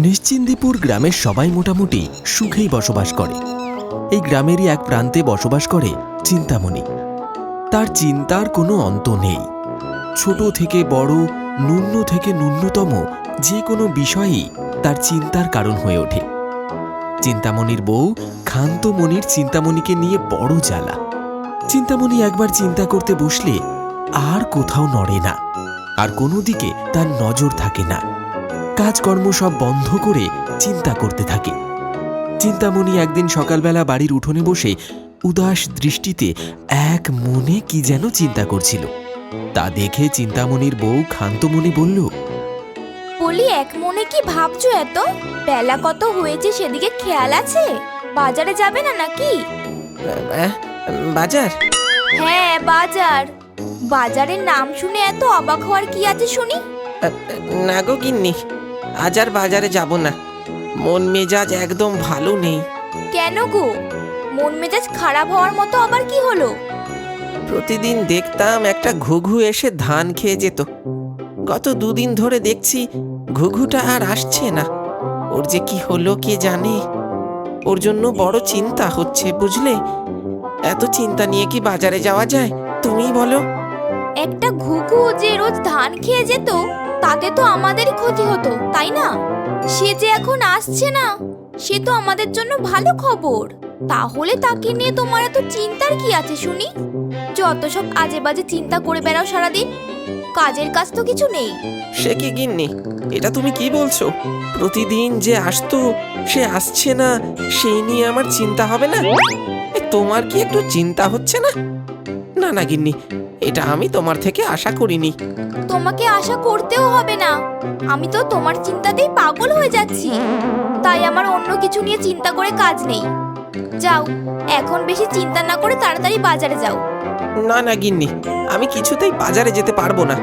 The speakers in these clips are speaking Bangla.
নিশ্চিন্দিপুর গ্রামের সবাই মোটামুটি সুখেই বসবাস করে। এই গ্রামেরই এক প্রান্তে বসবাস করে চিন্তামণি। তার চিন্তার কোনো অন্ত নেই। ছোট থেকে বড়, ন্যূন থেকে ন্যূনতম যে কোনো বিষয়ই তার চিন্তার কারণ হয়ে ওঠে। চিন্তামণির বউ ক্ষান্তমণির চিন্তামণিকে নিয়ে বড় জ্বালা। চিন্তামণি একবার চিন্তা করতে বসলে আর কোথাও নড়ে না। আর কোনো দিকে তার নজর থাকে না। কাজকর্ম সব বন্ধ করে চিন্তা করতে থাকে। চিন্তামণি একদিন সকালবেলা বাড়ির উঠোনে বসে উদাস দৃষ্টিতে এক মনে কি যেন চিন্তা করছিল। তা দেখে চিন্তামণির বউ ক্ষান্তমণি বলল বলি এক মনে কি ভাবছ এত? বেলা কত হয়েছে সেদিকে খেয়াল আছে? বাজারে যাবে না নাকি? বাজার? হ্যাঁ বাজার। বাজারের নাম শুনে এত অবাক হওয়ার কি আছে শুনি? না গো গিন্নি। আজ আর বাজারে যাব না। মন মেজাজ একদম ভালো নেই। কেন গো? মন মেজাজ খারাপ হওয়ার মতো আবার কি হলো? প্রতিদিন দেখতাম একটা ঘুঘু এসে ধান খেয়ে যেত। গত দুদিন ধরে দেখছি ঘুঘুটা আর আসছে না। ওর যে কি হলো কে জানে? ওর জন্য বড় চিন্তা হচ্ছে বুঝলে? এত চিন্তা নিয়ে কি বাজারে যাওয়া যায়? তুমিই বলো। একটা ঘুঘু যে রোজ ধান খেয়ে যেত তাতে তো আমাদেরই ক্ষতি হতো, তাই না? সে যে এখন আসছে না, সে তো আমাদের জন্য ভালো খবর। তাহলে তাকে নিয়ে তোমার এত চিন্তার কি আছে, শুনি? যত সব আজে বাজে চিন্তা করে বেড়াও সারাদিন, কাজের কাজ তো কিছু নেই। সে কি গিন্নি? এটা তুমি কি বলছো? প্রতিদিন যে আসতো, সে আসছে না, সেই নিয়ে আমার চিন্তা হবে না? তোমার কি একটু চিন্তা হচ্ছে না? না না গিন্নি এটা আমি তোমার থেকে আশা করিনি। তোমাকে আশা করতেও হবে না। আমি তো তোমার চিন্তাতেই পাগল হয়ে যাচ্ছি। তাই আমার অন্য কিছু নিয়ে চিন্তা করে কাজ নেই। যাও এখন বেশি চিন্তা না করে তাড়াতাড়ি বাজারে যাও। না না গিন্নি আমি কিছুতেই বাজারে যেতে পারব না।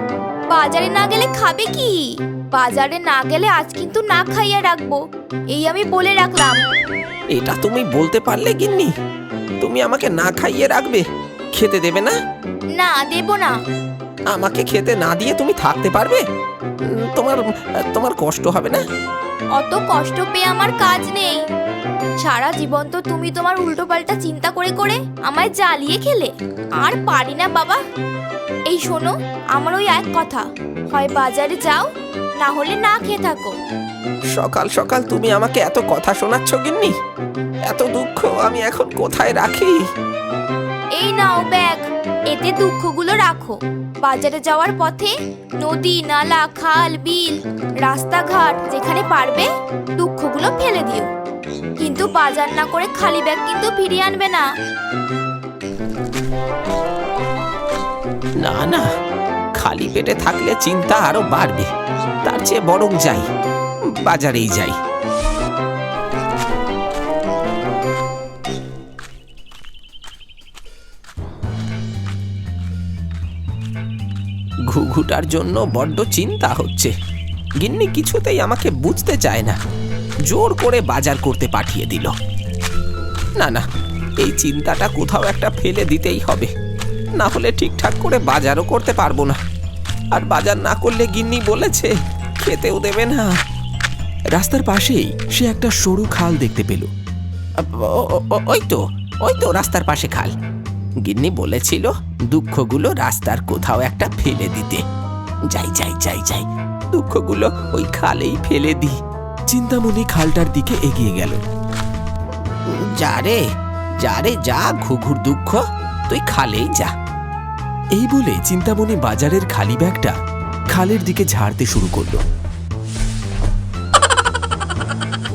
বাজারে না গেলে খাবে কি? বাজারে না গেলে আজ কিন্তু না খাইয়ে রাখব। এই আমি বলে রাখলাম। এটা তুমি বলতে পারলে গিন্নি তুমি আমাকে না খাইয়ে রাখবে। খেতে দেবে না? না দেব না। আমাকে খেতে না দিয়ে তুমি থাকতে পারবে? তোমার তোমার কষ্ট হবে না? অত কষ্ট পেয়ে আমার কাজ নেই। সারা জীবন তো তুমি তোমার উল্টো পাল্টা চিন্তা করে করে আমায় জ্বালিয়ে খেলে। আর পারি না বাবা। এই শোনো আমার ওই এক কথা। হয় বাজারে যাও না হলে না খেয়ে থাকো। সকাল সকাল তুমি আমাকে এত কথা শোনাচ্ছ গিন্নি। এত দুঃখ আমি এখন কোথায় রাখি? এই নাও ব্যাগ। এতে দুঃখগুলো রাখো। বাজারে যাওয়ার পথে নদী, নালা, খাল, বিল, রাস্তাঘাট যেখানে পারবে দুঃখগুলো ফেলে দিও। কিন্তু বাজার না করে খালি ব্যাগ কিন্তু ফিরিয়ে আনবে না। না না, খালি পেটে থাকলে চিন্তা আরও বাড়বে। তার চেয়ে বরং যাই, বাজারেই যাই। ঘুঘুটার জন্য বড্ড চিন্তা হচ্ছে। গিন্নি কিছুতেই আমাকে বুঝতে চায় না। জোর করে বাজার করতে পাঠিয়ে দিল। না না, এই চিন্তাটা কোথাও একটা ফেলে দিতেই হবে। না হলে ঠিকঠাক করে বাজারও করতে পারব না। আর বাজার না করলে গিন্নি বলেছে, খেতেও দেবে না। রাস্তার পাশেই সে একটা সরু খাল দেখতে পেল। ওই তো ওই তো রাস্তার পাশে খাল। গিন্নি বলেছিল, দুঃখগুলো রাস্তার কোথাও একটা ফেলে দিতে। যাই যাই যাই যাই, দুঃখগুলো ওই খালেই ফেলে দি। চিন্তামণি খালটার দিকে এগিয়ে গেল। যা রে যা রে, যা, ঘুঘুর দুঃখ, তুই খালেই যা। এই বলে চিন্তামণি বাজারের খালি ব্যাগটা খালের দিকে ঝাড়তে শুরু করল।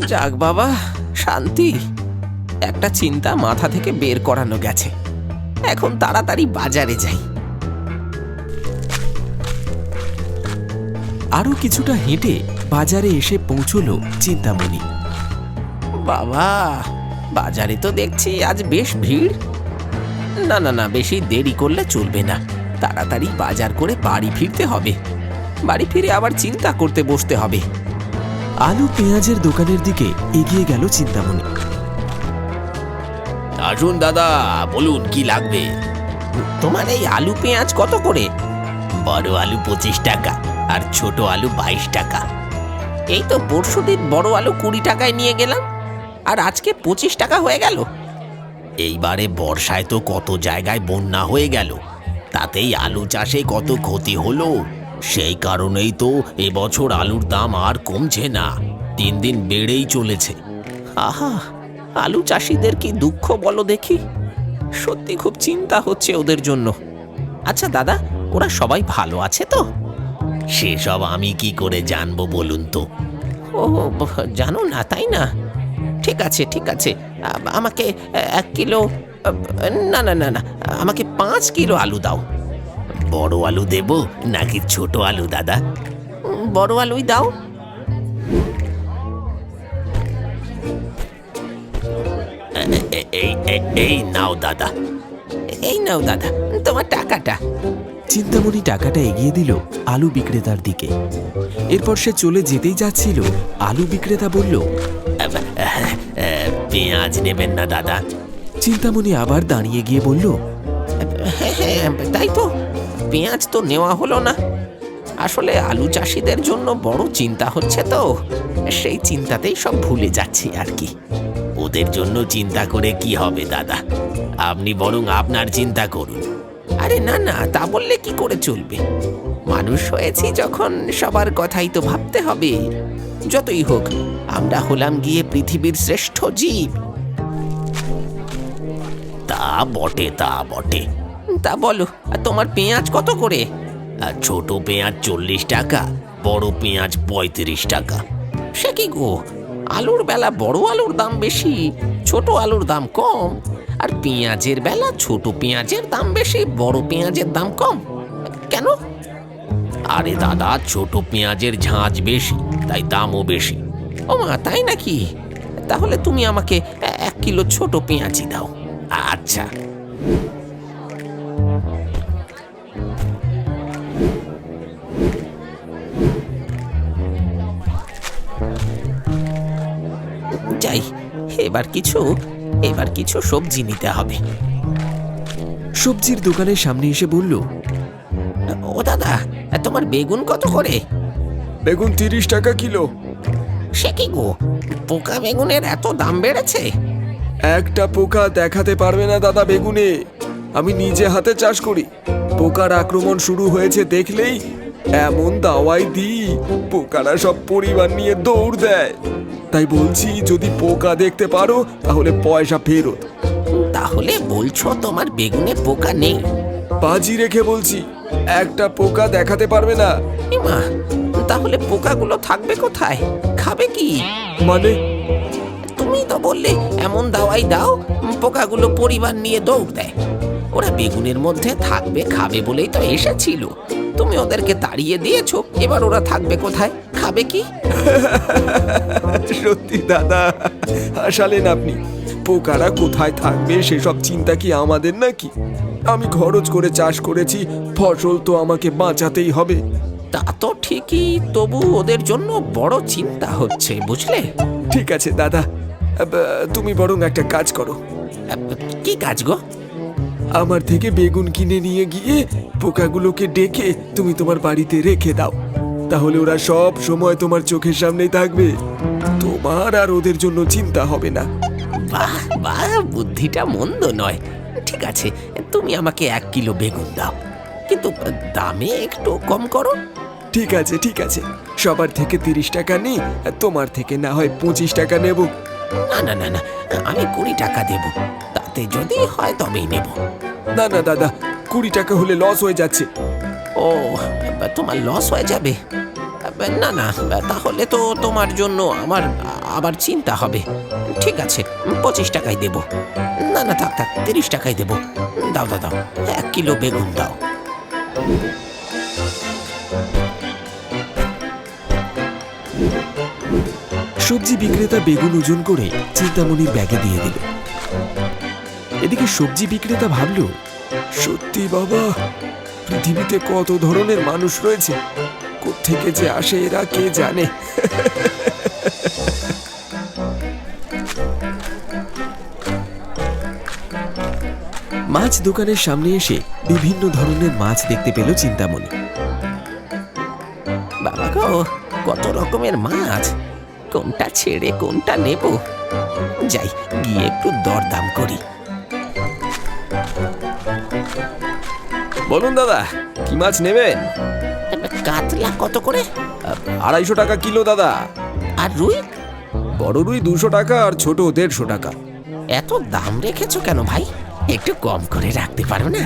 যাক বাবা, শান্তি। একটা চিন্তা মাথা থেকে বের করানো গেছে। এখন তাড়াতাড়ি বাজারে যাই। আরও কিছুটা হেঁটে বাজারে এসে পৌঁছলো চিন্তামণি। বাবা, বাজারে তো দেখছি আজ বেশ ভিড়। না না না, বেশি দেরি করলে চলবে না। তাড়াতাড়ি বাজার করে বাড়ি ফিরতে হবে। বাড়ি ফিরে আবার চিন্তা করতে বসতে হবে। আলু পেঁয়াজের দোকানের দিকে এগিয়ে গেল চিন্তামণি। আসুন দাদা, বলুন কি লাগবে? তোমার এই আলু পেঁয়াজ কত করে? বড় আলু পঁচিশ টাকা, আর ছোট আলু বাইশ টাকা। এই তো পরশুদিন বড় আলু কুড়ি টাকায় নিয়ে গেলাম, আর আজকে পঁচিশ টাকা হয়ে গেল। এইবারে বর্ষায় তো কত জায়গায় বন্যা হয়ে গেল, তাতেই আলু চাষে কত ক্ষতি হলো, সেই কারণেই তো এবছর আলুর দাম আর কমছে না দিন দিন বেড়েই চলেছে। আহা! আলু চাষিদের কি দুঃখ বলো দেখি? সত্যি খুব চিন্তা হচ্ছে ওদের জন্য। আচ্ছা দাদা ওরা সবাই ভালো আছে তো? সেসব আমি কি করে জানব বলুন তো? ও জানো না তাই না? ঠিক আছে ঠিক আছে। আমাকে এক কিলো না না না না আমাকে পাঁচ কিলো আলু দাও। বড় আলু দেব নাকি ছোট আলু দাদা? বড় আলুই দাও। এই এই- নাও দাদা। এই নাও দাদা তোমার টাকাটা। চিন্তামণি টাকাটা এগিয়ে দিল আলু বিক্রেতার দিকে। এরপর সে চলে যেতেই যাচ্ছিল আলু বিক্রেতা বলল পেঁয়াজ নেবেন না দাদা। চিন্তামণি আবার দাঁড়িয়ে গিয়ে বলল হ্যাঁ, তাই তো পেঁয়াজ তো নেওয়া হলো না। আসলে আলু চাষিদের জন্য বড় চিন্তা হচ্ছে তো সেই চিন্তাতেই সব ভুলে যাচ্ছি আর কি। ওদের জন্য চিন্তা করে কি হবে দাদা? আপনি বরং আপনার চিন্তা করুন। আরে না না তা বললে কি করে চলবে? মানুষ হয়েছি যখন সবার কথাই তো ভাবতে হবে। যতই হোক আমরা হলাম গিয়ে পৃথিবীর শ্রেষ্ঠ জীব। তা বটে তা বটে। তা বলো আর তোমার পেঁয়াজ কত করে? আর ছোট পেঁয়াজ চল্লিশ টাকা বড় পেঁয়াজ পঁয়ত্রিশ টাকা। সে কি গো? আলুর বেলা বড় আলুর দাম বেশি, ছোট আলুর দাম কম, আর পেঁয়াজের বেলা ছোট পেঁয়াজের দাম বেশি, বড় পেঁয়াজের দাম কম। কেন? আরে দাদা, ছোট পেঁয়াজের ঝাঁঝ বেশি, তাই দামও বেশি। ও মা, তাই নাকি? তাহলে তুমি আমাকে এক কিলো ছোট পেঁয়াজি দাও। আচ্ছা। এবার কিছু এবার কিছু সবজি নিতে হবে। সবজির দোকানের সামনে এসে বলল ও দাদা তোমার বেগুন কত করে? বেগুন তিরিশ টাকা কিলো। সে কি গো পোকা বেগুনের এত দাম বেড়েছে? একটা পোকা দেখাতে পারবে না দাদা বেগুনে। আমি নিজে হাতে চাষ করি। পোকার আক্রমণ শুরু হয়েছে দেখলেই এমন দাওয়াই দিই পোকারা সব পরিবার নিয়ে দৌড় দেয়। তাই বলছি যদি পোকা দেখতে পারো তাহলে পয়সা ফেরত। তাহলে বলছো তোমার বেগুনে পোকা নেই? বাজি রেখে বলছি একটা পোকা দেখাতে পারবে না। মা তাহলে পোকাগুলো থাকবে কোথায়? খাবে কি? মানে? তুমি তো বললে এমন দাওয়াই দাও পোকাগুলো পরিবার নিয়ে দৌড় দেয়। ওরা বেগুনের মধ্যে থাকবে খাবে বলেই তো এসেছিল। তুমি ওদেরকে তাড়িয়ে দিয়েছ এবার ওরা থাকবে কোথায়? খাবে কি? সত্যি দাদা হাসালেন আপনি। পোকারা কোথায় থাকবে সেসব চিন্তা কি আমাদের নাকি? আমি খরচ করে চাষ করেছি ফসল তো আমাকে বাঁচাতেই হবে। তা তো ঠিকই তবু ওদের জন্য বড় চিন্তা হচ্ছে বুঝলে? ঠিক আছে দাদা। তুমি বরং একটা কাজ করো। কি কাজ গো? আমার থেকে বেগুন কিনে নিয়ে গিয়ে পোকাগুলোকে ডেকে তুমি তোমার বাড়িতে রেখে দাও। তাহলে ওরা সব সময় তোমার চোখের সামনেই থাকবে। তোমার আর ওদের জন্য চিন্তা হবে না। বাহ বাহ বুদ্ধিটা মন্দ নয়। ঠিক আছে তুমি আমাকে এক কিলো বেগুন দাও। কিন্তু দামে একটু কম করো। ঠিক আছে ঠিক আছে। সবার থেকে তিরিশ টাকা নিই তোমার থেকে না হয় পঁচিশ টাকা নেব। না না না না আমি কুড়ি টাকা দেব। তাতে যদি হয় তবেই নেব। না না দাদা কুড়ি টাকা হলে লস হয়ে যাচ্ছে। ও তোমার লস হয়ে যাবে? না না তাহলে তো তোমার জন্য আমার আবার চিন্তা হবে। ঠিক আছে পঁচিশ টাকাই দেব। না না থাক থাক তিরিশ টাকাই দেব। দাও দাও দাও এক কিলো বেগুন দাও। সবজি বিক্রেতা বেগুন ওজন করে চিন্তামণির ব্যাগে দিয়ে দিল। এদিকে সবজি বিক্রেতা ভাবল, সত্যি বাবা, পৃথিবীতে কত ধরনের মানুষ রয়েছে থেকে যে আসে এরা কে জানে? মাছ দোকানের সামনে এসে বিভিন্ন ধরনের মাছ দেখতে পেল চিন্তামণি। বাবা গো, কত রকমের মাছ? কোনটা ছেড়ে কোনটা নেব? যাই, গিয়ে একটু দরদাম করি। বলুন দাদা কি মাছ নেবেন? কাতলা কত করে? আড়াইশো টাকা কিলো দাদা। আর রুই? বড় রুই দুশো টাকা আর ছোট দেড়শো টাকা। এত দাম রেখেছো কেন ভাই? একটু কম করে রাখতে পারো না?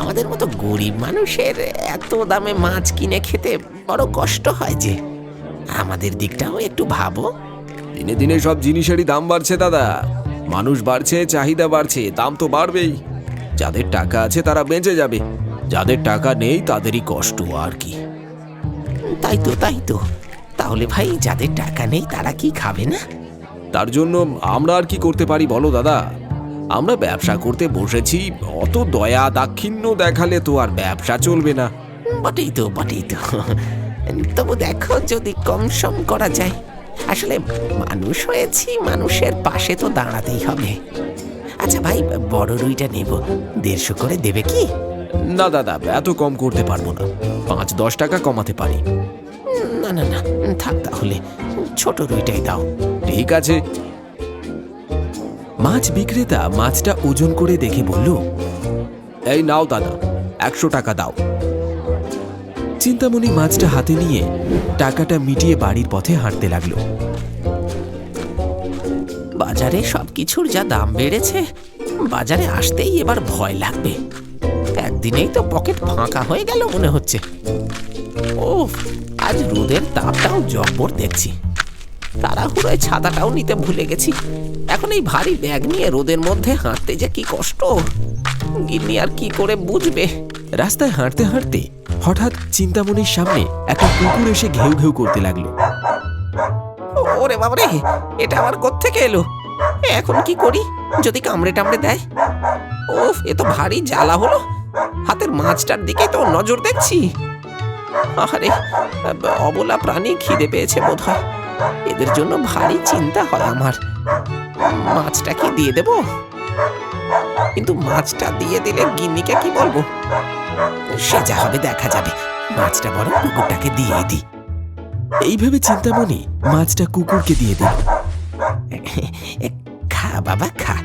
আমাদের মতো গরিব মানুষের এত দামে মাছ কিনে খেতে বড় কষ্ট হয় যে। আমাদের দিকটাও একটু ভাবো। দিনে দিনে সব জিনিসেরই দাম বাড়ছে দাদা। মানুষ বাড়ছে চাহিদা বাড়ছে দাম তো বাড়বেই। যাদের টাকা আছে তারা বেঁচে যাবে। যাদের টাকা নেই তাদেরই কষ্ট আর কি? তাই তো তাই তো। তাহলে ভাই যাদের টাকা নেই তারা কি খাবে না? তার জন্য আমরা আর কি করতে পারি বলো দাদা? আমরা ব্যবসা করতে বসেছি অত দয়া দাক্ষিণ্য দেখালে তো আর ব্যবসা চলবে না। বটেই তো বটেই তো। তবু দেখো যদি কম সম করা যায়। আসলে মানুষ হয়েছি মানুষের পাশে তো দাঁড়াতেই হবে। আচ্ছা ভাই বড় রুইটা নেব। দেড়শো করে দেবে কি? না দাদা এত কম করতে পারব না। পাঁচ, দশ টাকা কমাতে পারি। না না না, থাক তাহলে, ছোট রুইটাই দাও। ঠিক আছে। মাছ বিক্রেতা মাছটা ওজন করে দেখে বলল, এই নাও দাদা, একশো টাকা দাও। চিন্তামণি মাছটা হাতে নিয়ে টাকাটা মিটিয়ে বাড়ির পথে হাঁটতে লাগল। বাজারে সব কিছুর যা দাম বেড়েছে, বাজারে আসতেই এবার ভয় লাগবে। একদিনেই তো পকেট ফাঁকা হয়ে গেল মনে হচ্ছে। ও আজ রোদের তাপটাও জব্বর দেখছি। তাড়াহুড়োয় ছাতাটাও নিতে ভুলে গেছি। এখন এই ভারী ব্যাগ নিয়ে রোদের মধ্যে হাঁটতে যে কি কষ্ট। গিন্নি আর কি করে বুঝবে? রাস্তায় হাঁটতে হাঁটতে হঠাৎ চিন্তামণির সামনে একটা কুকুর এসে ঘেউ ঘেউ করতে লাগল। ওরে বাবারে, এটা আবার কোত্থেকে এলো? এখন কি করি? যদি কামড়ে টামড়ে দেয়? ওফ এ তো ভারী জ্বালা হলো। হাতের মাছটার দিকে তো নজর দেখছি। আরে অবলা প্রাণী খিদে পেয়েছে বোধ হয় এদের জন্য ভারী চিন্তা হয় আমার। মাছটা কি দিয়ে দেব? কিন্তু মাছটা দিয়ে দিলে গিন্নিকে কি বলব? সে যা হবে দেখা যাবে। মাছটা বরং কুকুরটাকে দিয়ে দিই এইভাবে চিন্তামণি মাছটা কুকুরকে দিয়ে দিল খা বাবা খা।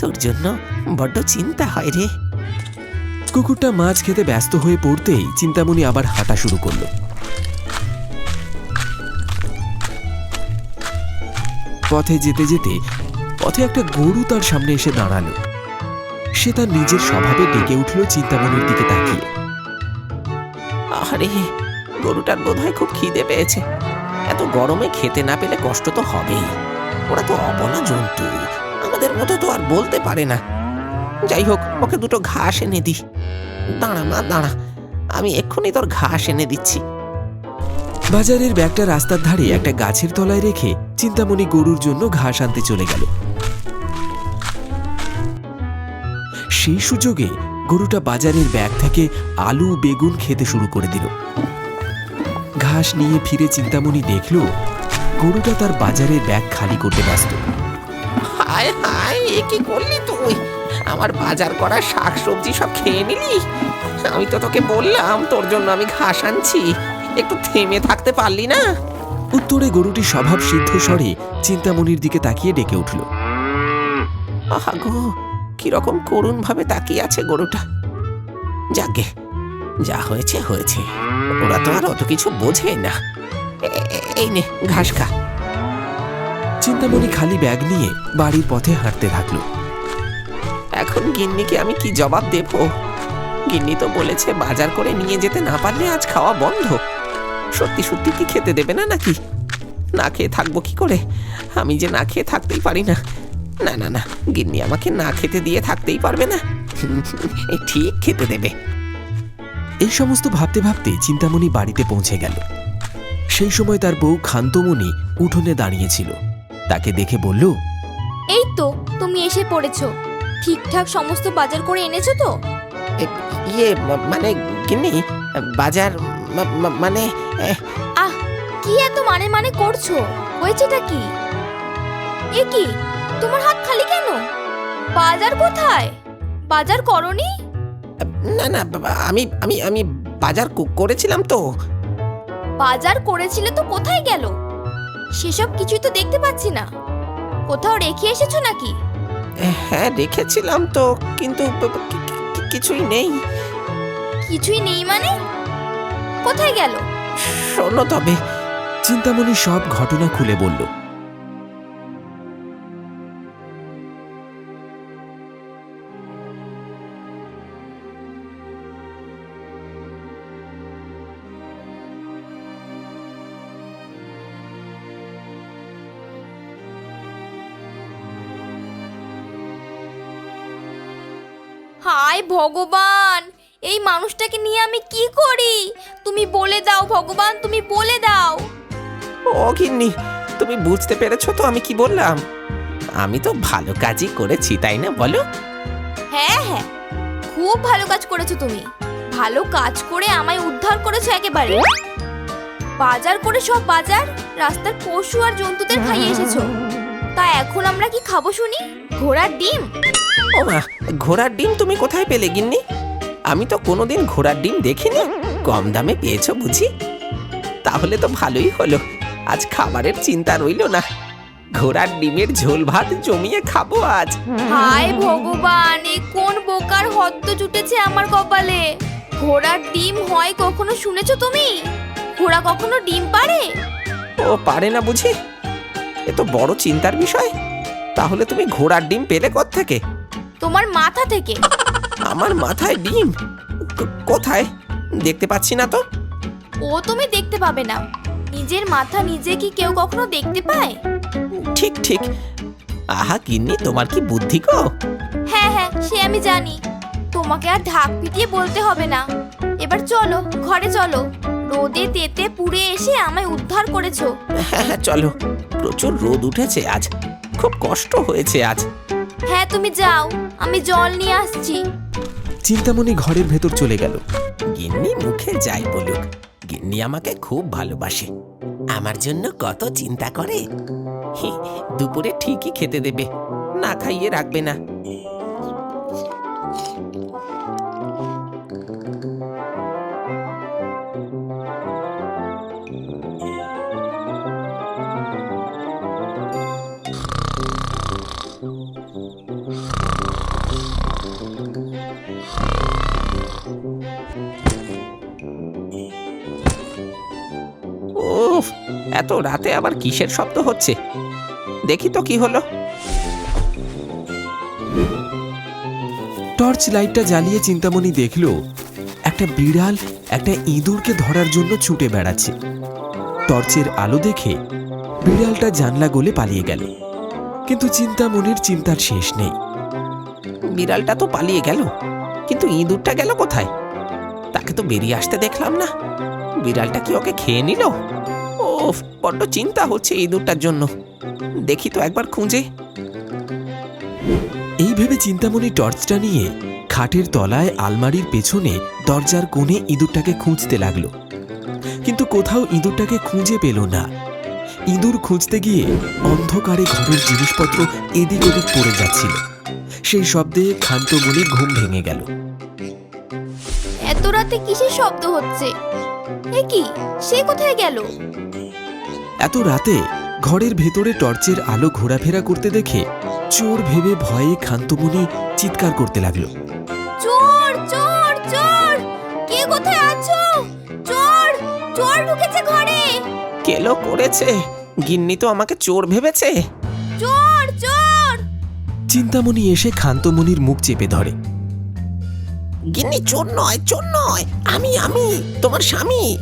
তোর জন্য বড্ড চিন্তা হয় রে। কুকুরটা মাছ খেতে ব্যস্ত হয়ে পড়তেই চিন্তামণি আবার হাঁটা শুরু করল। পথে যেতে যেতে পথে একটা গরু তার সামনে এসে দাঁড়াল। সে তার নিজের স্বভাবে ডেকে উঠল চিন্তামণির দিকে তাকিয়ে। আরে গরুটার বোধহয় খুব খিদে পেয়েছে। এত গরমে খেতে না পেলে কষ্ট তো হবেই। ওরা তো অবলা জন্তু। আমাদের মতো তো আর বলতে পারে না। যাই হোক ওকে দুটো ঘাস এনে দি দাঁড়া মা দাঁড়া। আমি এক্ষুনি তোর ঘাস এনে দিচ্ছি। বাজারের ব্যাগটা রাস্তার ধারে একটা গাছের তলায় রেখে চিন্তামণি গরুর জন্য ঘাস আনতে চলে গেল। সেই সুযোগে গরুটা বাজারের ব্যাগ থেকে আলু বেগুন খেতে শুরু করে দিল। ঘাস নিয়ে ফিরে চিন্তামণি দেখল গরুটা তার বাজারের ব্যাগ খালি করতে ব্যস্ত। হায় হায় এ কি করলি তুই? আমার বাজার করা শাক সবজি সব খেয়ে নিলি? আমি তো তোকে বললাম তোর জন্য আমি ঘাস আনছি। একটু থেমে থাকতে পারলি না? উত্তরে গরুটি স্বভাব সিদ্ধ স্বরে চিন্তামণির দিকে তাকিয়ে ডেকে উঠল। আহা গো কীরকম করুণ ভাবে তাকিয়ে আছে গরুটা। যাকে যা হয়েছে হয়েছে। ওরা তো আর অত কিছু বোঝে না। এই নে ঘাস খা। চিন্তামণি খালি ব্যাগ নিয়ে বাড়ির পথে হাঁটতে থাকল। এখন গিন্নিকে আমি কি জবাব দেব? গিন্নি তো বলেছে বাজার করে নিয়ে যেতে না পারলে আজ খাওয়া বন্ধ। সত্যি সত্যি কি খেতে দেবে না নাকি? না খেয়ে থাকব কি করে? আমি যে না খেয়ে থাকতেই পারি না। না না না গিন্নি আমাকে না খেতে দিয়ে থাকতেই পারবে না। ঠিক খেতে দেবে। এই সমস্ত ভাবতে ভাবতে চিন্তামণি বাড়িতে পৌঁছে গেল। সেই সময় তার বউ খান্তমণি উঠোনে দাঁড়িয়েছিল। তাকে দেখে বলল এই তো তুমি এসে পড়েছো। ঠিকঠাক সমস্ত বাজার করে এনেছো তো? ইয়ে মানে গিন্নি বাজার মানে আহ কি এত মানে মানে করছ? হয়েছেটা কি? এ কি তোমার হাত খালি কেন? বাজার কোথায়? বাজার করনি? না না আমি আমি আমি বাজার করেছিলাম তো। বাজার করেছিলে তো কোথায় গেল? সেসব কিছুই তো দেখতে পাচ্ছি না। কোথাও রেখে এসেছ নাকি? হ্যাঁ রেখেছিলাম তো কিন্তু কিছুই নেই। কিছুই নেই মানে? কোথায় গেল? শোনো তবে চিন্তামণি সব ঘটনা খুলে বলল। ভগবান এই মানুষটাকে নিয়ে আমি কি করি? তুমি বলে দাও ভগবান তুমি বলে দাও। ও গিন্নি তুমি বুঝতে পেরেছ তো আমি কি বললাম? আমি তো ভালো কাজই করেছি তাই না বলো? হ্যাঁ হ্যাঁ খুব ভালো কাজ করেছ তুমি। ভালো কাজ করে আমায় উদ্ধার করেছ একেবারে। বাজার করে সব বাজার রাস্তার পশু আর জন্তুদের খাইয়ে এসেছ। তা এখন আমরা কি খাব শুনি? ঘোড়ার ডিম? ও মা ঘোড়ার ডিম তুমি কোথায় পেলে গিন্নি? আমি তো কোনোদিন ঘোড়ার ডিম দেখিনি। কম দামে পেয়েছ বুঝি? তাহলে তো ভালোই হলো। আজ খাবারের চিন্তা রইল না। ঘোড়ার ডিমের ঝোল ভাত জমিয়ে খাব আজ। হায় ভগবান এ কোন বোকার হদ্দ জুটেছে আমার কপালে? ঘোড়ার ডিম হয় কখনো শুনেছো তুমি? ঘোড়া কখনো ডিম পারে? ও পারে না বুঝি? এ তো বড় চিন্তার বিষয়। তাহলে তুমি ঘোড়ার ডিম পেলে থেকে তোমার মাথা থেকে। আমার মাথায় ডিম? কোথায়? দেখতে পাচ্ছি না তো। ও তুমি দেখতে পাবে না। নিজের মাথা নিজে কি কেউ কখনো দেখতে পায়? ঠিক ঠিক। আহা কিন্নি তোমার কি বুদ্ধি গো? হ্যাঁ হ্যাঁ সে আমি জানি। তোমাকে আর ঢাক পিটিয়ে বলতে হবে না। এবার চলো ঘরে চলো। রোদে তেতে পুড়ে এসে আমায় উদ্ধার করেছ। হ্যাঁ হ্যাঁ চলো। প্রচুর রোদ উঠেছে আজ। খুব কষ্ট হয়েছে আজ। হ্যাঁ তুমি যাও। আমি জল নিয়ে আসছি। চিন্তামণি ঘরের ভেতর চলে গেল। গিন্নি মুখে যাই বলুক, গিন্নি আমাকে খুব ভালোবাসে। আমার জন্য কত চিন্তা করে। দুপুরে ঠিকই খেতে দেবে, না খাইয়ে রাখবে না। এত রাতে আবার কিসের শব্দ হচ্ছে? দেখি তো কি হলো। টর্চ লাইটটা জ্বালিয়ে চিন্তামণি দেখল একটা বিড়াল একটা ইঁদুরকে ধরার জন্য ছুটে বেড়াচ্ছে। টর্চের আলো দেখে বিড়ালটা জানলা গলে পালিয়ে গেল। কিন্তু চিন্তামণির চিন্তার শেষ নেই। বিড়ালটা তো পালিয়ে গেল কিন্তু ইঁদুরটা গেল কোথায়? তাকে তো বেরিয়ে আসতে দেখলাম না। বিড়ালটা কি ওকে খেয়ে নিল? ওফ বড্ড চিন্তা হচ্ছে ইঁদুরটার জন্য। দেখি তো একবার খুঁজে। এই ভেবে চিন্তামণি টর্চটা নিয়ে খাটের তলায় আলমারির পেছনে দরজার কোণে ইঁদুরটাকে খুঁজতে লাগল। কিন্তু কোথাও ইঁদুরটাকে খুঁজে পেল না। ইঁদুর খুঁজতে গিয়ে অন্ধকারে ঘরের জিনিসপত্র এদিক ওদিক পড়ে যাচ্ছিল। সেই শব্দে ক্ষান্তমণির ঘুম ভেঙে গেল। এত রাতে কিসের শব্দ হচ্ছে? এ কি? সে কোথায় গেল? এত রাতে ঘরের ভেতরে টর্চের আলো ঘোরাফেরা করতে দেখে চোর ভেবে ভয়ে ক্ষান্তমণি চিৎকার করতে লাগল। চোর চোর চোর! কে কোথায় আছো? চোর চোর ঢুকেছে ঘরে! কেলো করেছে? গিন্নি তো আমাকে চোর ভেবেছে। চোর চোর! চিন্তামণি এসে ক্ষান্তমণির মুখ চেপে ধরে। গিন্নি চোর নয় চোর নয়! আমি আমি তোমার স্বামী।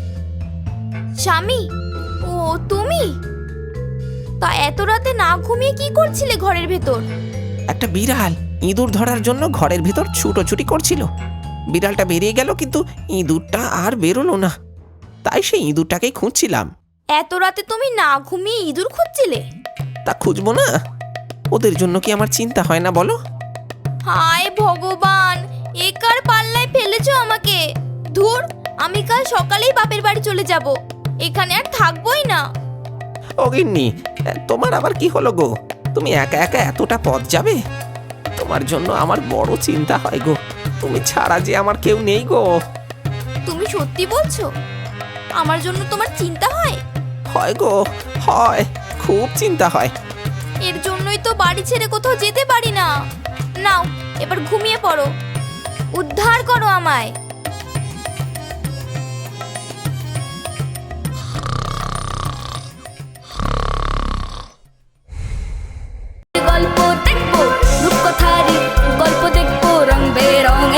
স্বামী? তুমি? তা এত রাতে না ঘুমিয়ে কি করছিলে ঘরের ভেতর? একটা বিড়াল ইঁদুর ধরার জন্য ঘরের ভিতর ছুটোছুটি করছিল। বিড়ালটা বেরিয়ে গেল কিন্তু ইঁদুরটা আর বেরোলো না। তাই সেই ইঁদুরটাকেই খুঁজছিলাম। এত রাতে তুমি না ঘুমিয়ে ইঁদুর খুঁজছিলে? তা খুঁজবো না। ওদের জন্য কি আমার চিন্তা হয় না বলো? হায় ভগবান! একার পাল্লায় ফেলেছো আমাকে। ধুর আমি কাল সকালেই বাপের বাড়ি চলে যাব। এখানে আর থাকবোই না। অগিন্নি গিন্নি তোমার আবার কি হলো গো? তুমি একা একা এতটা পথ যাবে? তোমার জন্য আমার বড় চিন্তা হয় গো। তুমি ছাড়া যে আমার কেউ নেই গো। তুমি সত্যি বলছো? আমার জন্য তোমার চিন্তা হয়? হয় গো হয় খুব চিন্তা হয়। এর জন্যই তো বাড়ি ছেড়ে কোথাও যেতে পারি না। নাও এবার ঘুমিয়ে পড়ো। উদ্ধার করো আমায়। কথার গল্প দেখব রং বেরঙের